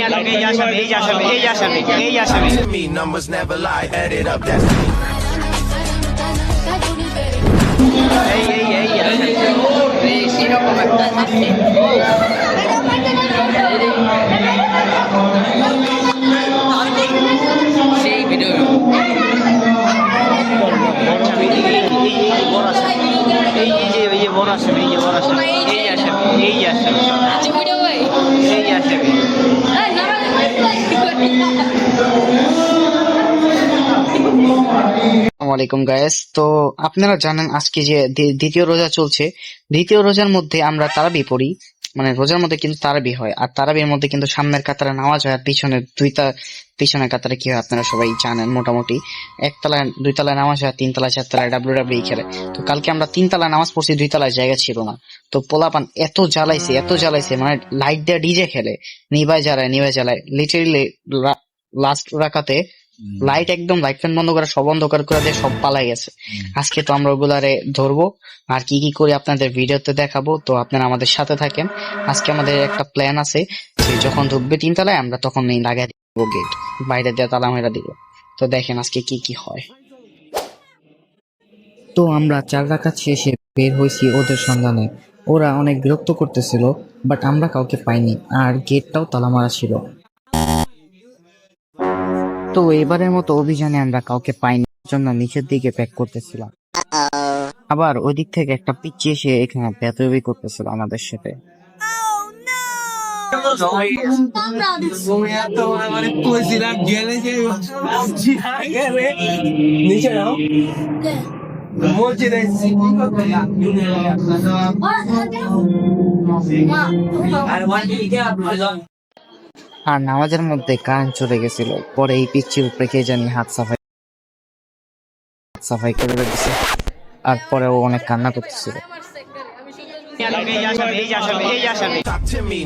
এই আসামি এই আসামি এই আসামি এই আসামি To me, numbers never lie. Add it up, that's me. এই এই এই আসামি সেরকম একটা থাকে সেই ভিডিও আসামি এই এই এই এই বড় আসামি এই এই যে এই যে বড় আসামি এই যে বড় আসামি এই আসামি এই আলাইকুম গায়েস তো আপনারা জানেন আজকে যে দ্বিতীয় রোজা চলছে। দ্বিতীয় রোজার মধ্যে আমরা তারাবি পড়ি। মানে রোজার মধ্যে কিন্তু তারাবি হয়। আর তারাবির মধ্যে কিন্তু সামনের কাতারে নামাজ হয়। আর পিছনে দুইটা, পিছনের কাতারে কি হয় আপনারা সবাই জানেন মোটামুটি। একতলায় দুই তলায় নামাজ হয় তিন তলায় চার তলায় ডাব্লিউ ডাব্লিউ খেলে। তো কালকে আমরা তিন তলায় নামাজ পড়ছি দুই তলায় জায়গা ছিল না। তো পোলাপান এত জ্বালাইছে এত জ্বালাইছে মানে লাইট দিয়ে ডিজে খেলে। নিভাই জ্বালায় নিভাই জ্বালায়। লিটারেলি লাস্ট রাখাতে লাইট একদম লাইট ফ্যান বন্ধ করে সব অন্ধকার করে দিয়ে সব পালাই গেছে। আজকে তো আমরা ওগুলারে ধরবো। আর কি কি করে আপনাদের ভিডিওতে দেখাবো তো আপনারা আমাদের সাথে থাকেন। আজকে আমাদের একটা প্ল্যান আছে যে যখন ঢুকবে তিনতলায় আমরা তখন এই লাগাই দিব গেট বাইরে দিয়ে তালা মেরা দিব। তো দেখেন আজকে কি কি হয়। তো আমরা চার রাকাত শেষে বের হয়েছি ওদের সন্ধানে। ওরা অনেক বিরক্ত করতেছিল বাট আমরা কাউকে পাইনি। আর গেটটাও তালা মারা ছিল। তো এবারের মতো অভিযানে আমরা কাউকে পাইনি জন্য নিচের দিকে প্যাক করতেছিলাম আবার ওই দিক থেকে একটা পিচ্ছি এসে এখানে বেতবি করতেছিল আমাদের সাথে আর নামাজের মধ্যে কারেন্ট চলে গেছিল পরে এই পিচ্ছির উপরে কে জানি হাত সাফাই হাত সাফাই করে রেখেছে আর পরে ও অনেক কান্না করতেছিল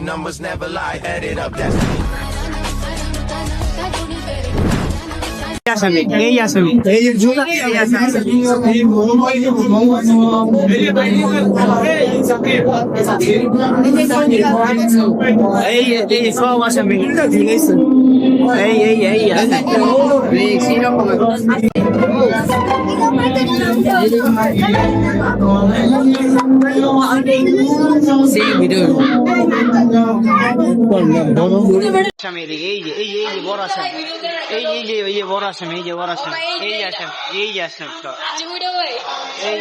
numbers never lie. Up. এই আসামি এই আসামি এই এই সব আসামি এই এই এই আসামি সেরকম একটা সেই ভিডিও আসামি এদিকে, এই যে এই এই যে বড় আসামি এই যে এই যে বড় আসামি এই যে বড় আসামি এই আসামি এই আসামি এই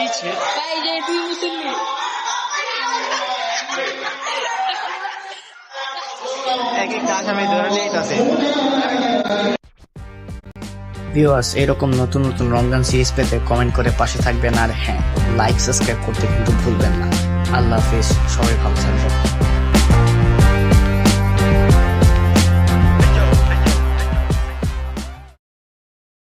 পিছে এক ধরে নিতেছে ভিউয়ার্স এরকম নতুন নতুন রমজান সিরিজ পেতে কমেন্ট করে পাশে থাকবেন আর হ্যাঁ লাইক সাবস্ক্রাইব করতে কিন্তু ভুলবেন না। আল্লাহ হাফিজ সবাই ভালো থাকবেন।